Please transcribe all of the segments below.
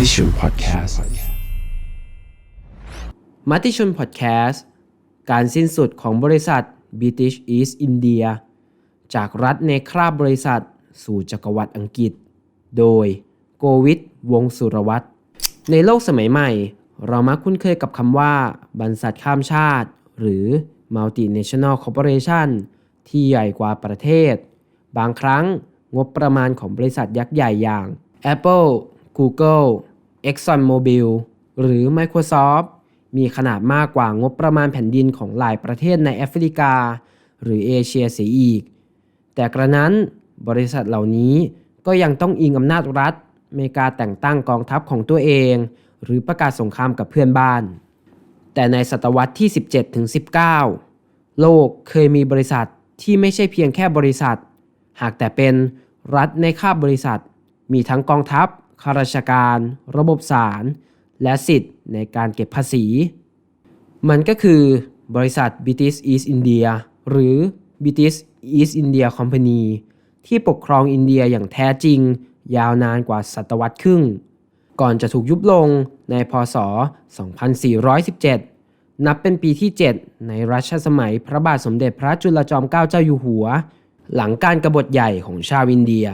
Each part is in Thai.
Mighty Show Podcast มัติชนพอดแคสต์การสิ้นสุดของบริษัท British East India จากรัฐในคราบบริษัท สู่จักรวรรดิอังกฤษ โดยโกวิทวงสุรวัตรในโลกสมัยใหม่ เรามักคุ้นเคยกับคำว่า บรรษัทข้ามชาติ หรือ Multinational Corporation ที่ใหญ่กว่าประเทศ บางครั้งงบประมาณของบริษัทยักษ์ใหญ่อย่าง Apple Google ExxonMobil หรือ Microsoft มีขนาดมากกว่างบประมาณแผ่นดินของหลายประเทศในแอฟริกา หรือเอเชียเสียอีก แต่กระนั้นบริษัทเหล่านี้ก็ยังต้องอิงอำนาจรัฐในการแต่งตั้งกองทัพของตัวเอง หรือประกาศสงครามกับเพื่อนบ้าน แต่ในศตวรรษที่ 17ถึง19 โลกเคยมีบริษัทที่ไม่ใช่เพียงแค่บริษัท หากแต่เป็นรัฐในคาบบริษัท มีทั้งกองทัพ ข้าราชการ ระบบศาล และสิทธิ์ในการเก็บภาษี มันก็คือบริษัท British East India หรือ British East India Company ที่ปกครองอินเดียอย่างแท้จริง ยาวนานกว่าศตวรรษครึ่ง ก่อนจะถูกยุบลงในพศ 2417 นับเป็นปีที่ 7 ในรัชสมัยพระบาทสมเด็จพระจุลจอมเกล้าเจ้าอยู่หัว หลังการกรบฏใหญ่ของชาวอินเดีย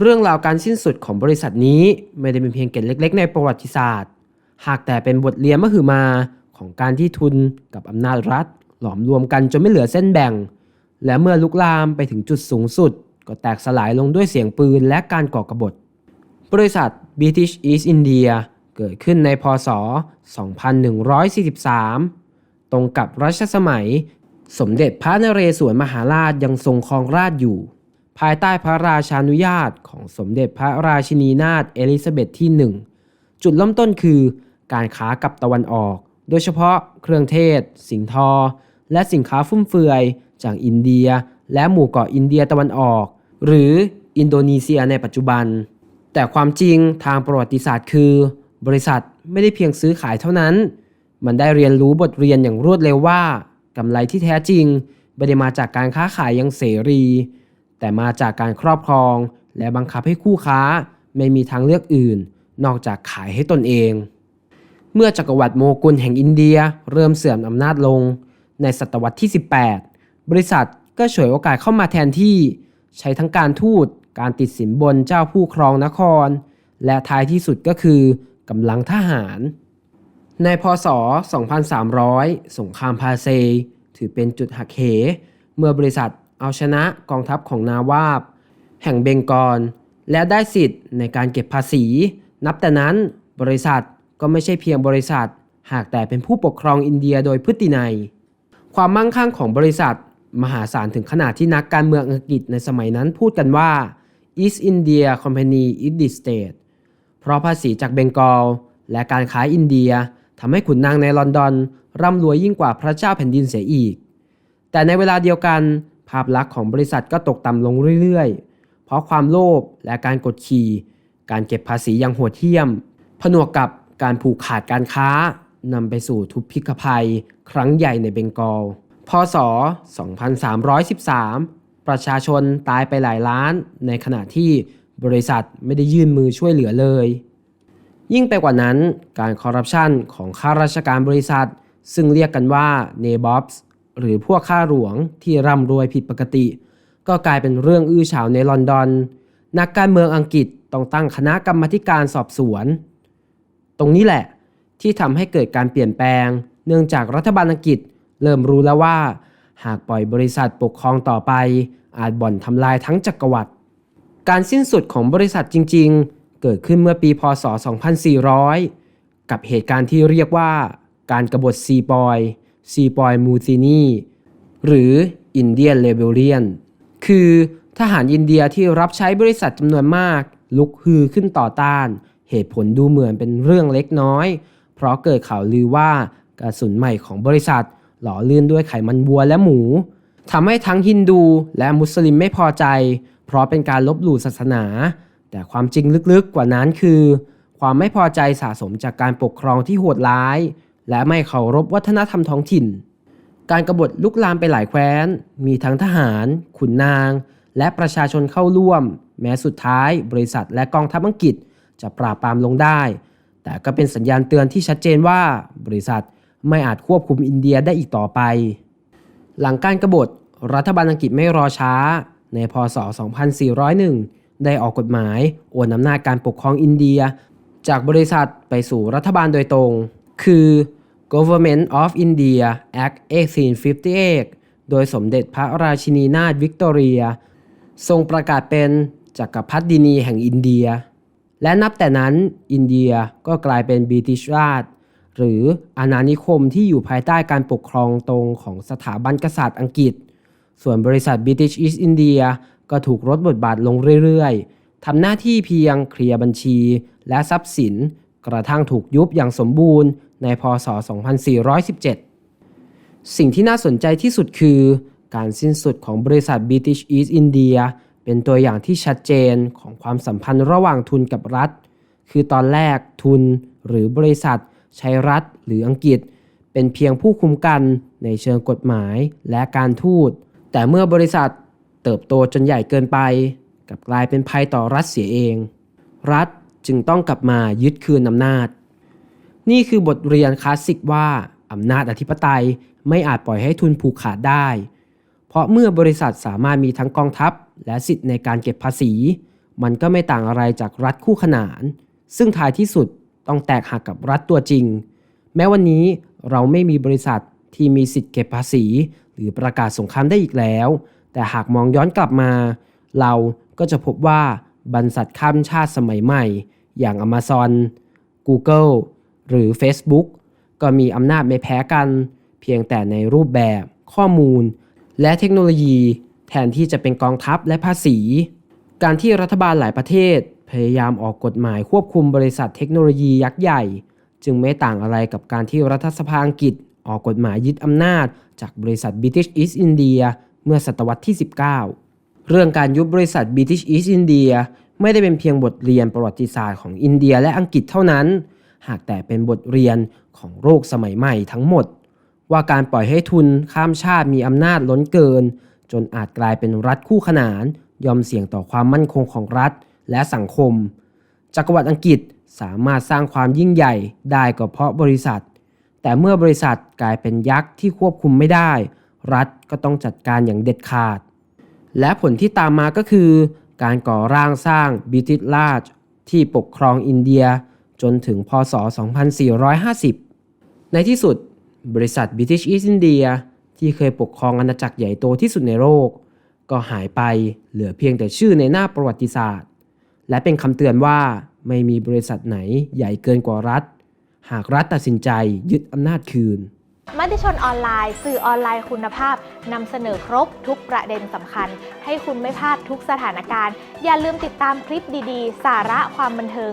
เรื่องราวการสิ้นสุดของบริษัทนี้ไม่ได้เป็นเพียงเกร็ดเล็ก ๆ ในประวัติศาสตร์ หากแต่เป็นบทเรียนมหึมาของการที่ทุนกับอำนาจรัฐ หลอมรวมกันจนไม่เหลือเส้นแบ่ง และเมื่อลุกลามไปถึงจุดสูงสุด ก็แตกสลายลงด้วยเสียงปืนและการก่อกบฏ บริษัท British East India เกิดขึ้นในพศ 2143 ตรงกับรัชสมัย สมเด็จพระนเรศวรมหาราชยังทรงครองราชอยู่ ภายใต้พระราชานุญาตของสมเด็จพระราชินีนาถเอลิซาเบธที่ 1 จุดเริ่มต้นคือการค้ากับตะวันออก โดยเฉพาะเครื่องเทศ สิงทอ และสินค้าฟุ่มเฟือย จากอินเดีย และหมู่เกาะอินเดียตะวันออก หรืออินโดนีเซียในปัจจุบัน แต่ความจริงทางประวัติศาสตร์คือ บริษัทไม่ได้เพียงซื้อขายเท่านั้น มันได้เรียนรู้บทเรียนอย่างรวดเร็วว่ากำไรที่แท้จริงไม่ได้มาจากการค้าขายอยังเสรี แต่มาจากการครอบครอง และบังคับให้คู่ค้าไม่มีทางเลือกอื่น นอกจากขายให้ตนเอง เมื่อจักรวรรดิโมกุลแห่งอินเดียเริ่มเสื่อมอำนาจลง ในศตวรรษที่ 18 บริษัทก็ฉวยโอกาสเข้ามาแทนที่ ใช้ทั้งการทูตการติดสินบนเจ้าผู้ครองนคร และท้ายที่สุดก็คือกำลังทหาร ในพศ 2300 สงครามพาเซ ถือเป็นจุดหักเห เมื่อบริษัท เอาชนะกองทัพของนาวาบ แห่งเบงกอลและได้สิทธิ์ในการเก็บภาษี นับแต่นั้นบริษัทก็ไม่ใช่เพียงบริษัท หากแต่เป็นผู้ปกครองอินเดียโดยพฤตินัย ความมั่งคั่งของบริษัท มหาศาลถึงขนาดที่นักการเมืองอังกฤษในสมัยนั้นพูดกันว่า East India Company is the state เพราะภาษีจากเบงกอลและการขายอินเดียทำให้ขุนนางในลอนดอนร่ำรวยยิ่งกว่าพระเจ้าแผ่นดินเสียอีก แต่ในเวลาเดียวกัน ภาพลักษณ์ของบริษัทก็ตกต่ำลงเรื่อยๆ เพราะความโลภและการกดขี่ การเก็บภาษีอย่างโหดเหี้ยม ผนวกกับการผูกขาดการค้านำไปสู่ทุพพิกภัย ครั้งใหญ่ในเบงกอล พศ 2313 ประชาชนตายไปหลายล้าน ในขณะที่บริษัทไม่ได้ยื่นมือช่วยเหลือเลย ยิ่งไปกว่านั้นการคอร์รัปชันของข้าราชการบริษัท ซึ่งเรียกกันว่าเนบอบส์ หรือพวกข้าหลวงที่ร่ำรวยผิดปกติ ก็กลายเป็นเรื่องอื้อฉาวในลอนดอน นักการเมืองอังกฤษต้องตั้งคณะกรรมการสอบสวน ตรงนี้แหละที่ทำให้เกิดการเปลี่ยนแปลง เนื่องจากรัฐบาลอังกฤษเริ่มรู้แล้วว่า หากปล่อยบริษัทปกครองต่อไป อาจบ่อนทำลายทั้งจักรวรรดิการสิ้นสุดของบริษัทจริง ๆ เกิดขึ้นเมื่อปีพศ 2400 กับเหตุการณ์ที่เรียกว่าการกรบฏซีปอย ซีปอยมูซินีหรืออินเดียนเลเบเรียนคือทหารอินเดียที่รับใช้บริษัทจำนวนมาก ลุกฮือขึ้นต่อต้าน เหตุผลดูเหมือนเป็นเรื่องเล็กน้อย เพราะเกิดข่าวลือว่ากระสุนใหม่ของบริษัท หล่อลื่นด้วยไขมันวัวและหมูทำให้ทั้งฮินดูและมุสลิมไม่พอใจ เพราะเป็นการลบหลู่ศาสนา แต่ความจริงลึกๆกว่านั้นคือ ความไม่พอใจสะสมจากการปกครองที่โหดร้าย และไม่เคารพวัฒนธรรมท้องถิ่น การกรบฏลุกลามไปหลายแคว้น มีทั้งทหาร ขุนนาง และประชาชนเข้าร่วม แม้สุดท้าย บริษัทและกองทัพอังกฤษจะปราบปรามลงได้ แต่ก็เป็นสัญญาณเตือนที่ชัดเจนว่า บริษัทไม่อาจควบคุมอินเดียได้อีกต่อไป หลังการกบฏรัฐบาลอังกฤษไม่รอช้า ในพศ 2401 ได้ออกกฎหมายโอนอำนาจการปกครองอินเดีย จากบริษัทไปสู่รัฐบาลโดยตรง คือ Government of India Act 1858 โดยสมเด็จพระราชินีนาถวิกตอเรีย ทรงประกาศเป็นจักรพรรดินีแห่งอินเดีย และนับแต่นั้นอินเดียก็กลายเป็นบริติชราช หรืออาณานิคมที่อยู่ภายใต้การปกครองตรงของสถาบันกษัตริย์อังกฤษ ส่วนบริษัท British East India ก็ถูกลดบทบาทลงเรื่อยๆ ทำหน้าที่เพียงเคลียร์บัญชีและทรัพย์สิน กระทั่งถูกยุบอย่างสมบูรณ์ ในพศ 2417 สิ่งที่น่าสนใจที่สุดคือ การสิ้นสุดของบริษัท British East India เป็นตัวอย่างที่ชัดเจนของความสัมพันธ์ระหว่างทุนกับรัฐ คือตอนแรกทุนหรือบริษัทใช้รัฐหรืออังกฤษ เป็นเพียงผู้คุมกันในเชิงกฎหมายและการทูต แต่เมื่อบริษัทเติบโตจนใหญ่เกินไปกลับกลายเป็นภัยต่อรัฐเสียเอง รัฐจึงต้องกลับมายึดคืนอำนาจ นี่คือบทเรียนคลาสสิกว่าอำนาจอธิปไตยไม่อาจปล่อยให้ทุนผูกขาดได้ เพราะเมื่อบริษัทสามารถมีทั้งกองทัพ และสิทธิ์ในการเก็บภาษี มันก็ไม่ต่างอะไรจากรัฐคู่ขนาน ซึ่งท้ายที่สุดต้องแตกหักกับรัฐตัวจริง แม้วันนี้เราไม่มีบริษัทที่มีสิทธิ์เก็บภาษี หรือประกาศสงครามได้อีกแล้ว แต่หากมองย้อนกลับมา เราก็จะพบว่าบรรษัทข้ามชาติสมัยใหม่ อย่าง Amazon Google หรือ Facebook ก็มีอำนาจไม่แพ้กัน เพียงแต่ในรูปแบบ ข้อมูล และเทคโนโลยี แทนที่จะเป็นกองทัพและภาษี การที่รัฐบาลหลายประเทศ พยายามออกกฎหมายควบคุมบริษัทเทคโนโลยียักษ์ใหญ่ จึงไม่ต่างอะไรกับการที่รัฐสภาอังกฤษ ออกกฎหมายยึดอำนาจ จากบริษัท British East India เมื่อศตวรรษที่ 19 เรื่องการยุบบริษัท British East India ไม่ได้เป็นเพียงบทเรียนประวัติศาสตร์ของอินเดียและอังกฤษเท่านั้น หากแต่เป็นบทเรียนของโลกสมัยใหม่ทั้งหมด ว่าการปล่อยให้ทุนข้ามชาติมีอำนาจล้นเกิน จนอาจกลายเป็นรัฐคู่ขนานยอมเสี่ยงต่อความมั่นคงของรัฐและสังคม จักรวรรดิอังกฤษสามารถสร้างความยิ่งใหญ่ได้ก็เพราะบริษัท แต่เมื่อบริษัทกลายเป็นยักษ์ที่ควบคุมไม่ได้ รัฐก็ต้องจัดการอย่างเด็ดขาด และผลที่ตามมาก็คือ การก่อร่างสร้างบิติชราชที่ปกครองอินเดีย จนถึงพศ 2450 ในที่สุด บริษัท British East India ที่เคยปกครองอาณาจักรใหญ่โตที่สุดในโลก ก็หายไปเหลือเพียงแต่ชื่อในหน้าประวัติศาสตร์ และเป็นคำเตือนว่าไม่มีบริษัทไหนใหญ่เกินกว่ารัฐ หากรัฐตัดสินใจยึดอำนาจคืนมติชนออนไลน์ สื่อออนไลน์คุณภาพนำเสนอครบทุกประเด็นสำคัญ ให้คุณไม่พลาดทุกสถานการณ์ อย่าลืมติดตามคลิปดีๆ สาระความบันเทิง